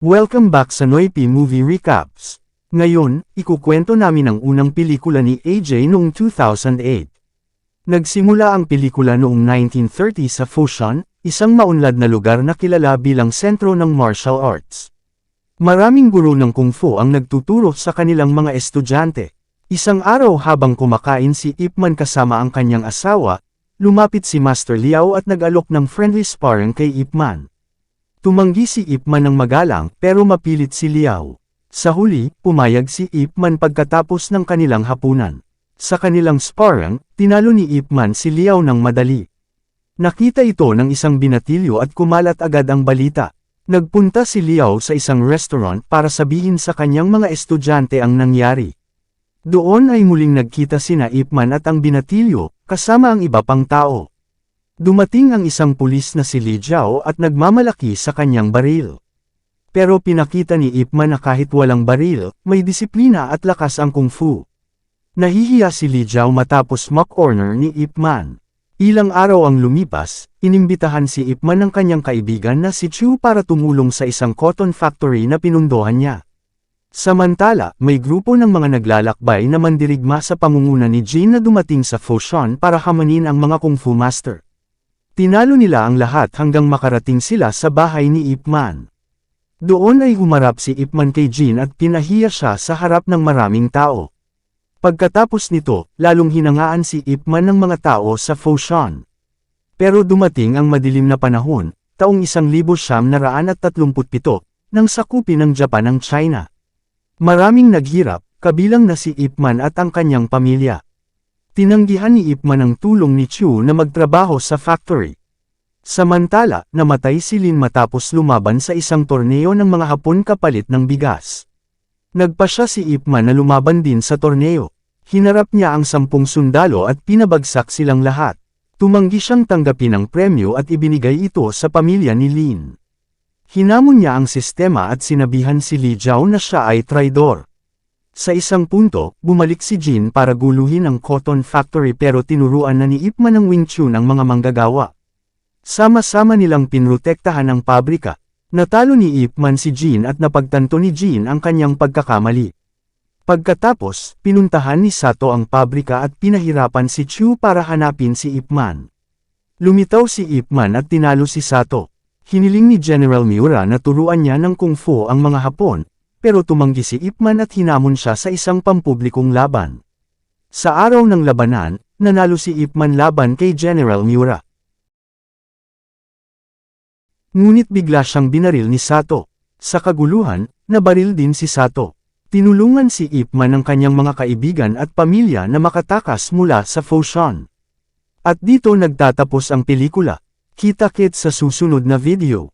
Welcome back sa Noipi Movie Recaps. Ngayon, ikukwento namin ang unang pelikula ni AJ noong 2008. Nagsimula ang pelikula noong 1930 sa Foshan, isang maunlad na lugar na kilala bilang sentro ng martial arts. Maraming guro ng kung fu ang nagtuturo sa kanilang mga estudyante. Isang araw habang kumakain si Ip Man kasama ang kanyang asawa, lumapit si Master Liao at nag-alok ng friendly sparring kay Ip Man. Tumanggi si Ip Man ng magalang pero mapilit si Liao. Sa huli, pumayag si Ip Man pagkatapos ng kanilang hapunan. Sa kanilang sparring, tinalo ni Ip Man si Liao ng madali. Nakita ito ng isang binatilyo at kumalat agad ang balita. Nagpunta si Liao sa isang restaurant para sabihin sa kanyang mga estudyante ang nangyari. Doon ay muling nagkita sina Ip Man at ang binatilyo, kasama ang iba pang tao. Dumating ang isang pulis na si Li Jiao at nagmamalaki sa kanyang baril. Pero pinakita ni Ip Man na kahit walang baril, may disiplina at lakas ang kung fu. Nahihiya si Li Jiao matapos mock corner ni Ip Man. Ilang araw ang lumipas, inimbitahan si Ip Man ng kanyang kaibigan na si Chu para tumulong sa isang cotton factory na pinundohan niya. Samantala, may grupo ng mga naglalakbay na mandirigma sa pangunguna ni Jin na dumating sa Foshan para hamanin ang mga kung fu master. Tinalo nila ang lahat hanggang makarating sila sa bahay ni Ip Man. Doon ay humarap si Ip Man kay Jin at pinahiya siya sa harap ng maraming tao. Pagkatapos nito, lalong hinangaan si Ip Man ng mga tao sa Foshan. Pero dumating ang madilim na panahon, taong 1937, nang sakupin ng Japan ang China. Maraming naghirap, kabilang na si Ip Man at ang kanyang pamilya. Tinanggihan ni Ip Man ang tulong ni Chu na magtrabaho sa factory. Samantala, namatay si Lin matapos lumaban sa isang torneo ng mga Hapon kapalit ng bigas. Nagpa siya si Ip Man na lumaban din sa torneo. Hinarap niya ang sampung sundalo at pinabagsak silang lahat. Tumanggi siyang tanggapin ang premyo at ibinigay ito sa pamilya ni Lin. Hinamon niya ang sistema at sinabihan si Li Jiao na siya ay traidor. Sa isang punto, bumalik si Jin para guluhin ang cotton factory pero tinuruan na ni Ip Man ng Wing Chun ang mga manggagawa. Sama-sama nilang pinrotektahan ang pabrika. Natalo ni Ip Man si Jin at napagtanto ni Jin ang kanyang pagkakamali. Pagkatapos, pinuntahan ni Sato ang pabrika at pinahirapan si Chu para hanapin si Ip Man. Lumitaw si Ip Man at tinalo si Sato. Hiniling ni General Miura na turuan niya ng kung fu ang mga Hapon, pero tumanggi si Ip Man at hinamon siya sa isang pampublikong laban. Sa araw ng labanan, nanalo si Ip Man laban kay General Miura. Ngunit bigla siyang binaril ni Sato. Sa kaguluhan, nabaril din si Sato. Tinulungan si Ip Man ng kanyang mga kaibigan at pamilya na makatakas mula sa Foshan. At dito nagtatapos ang pelikula. Kita-kit sa susunod na video.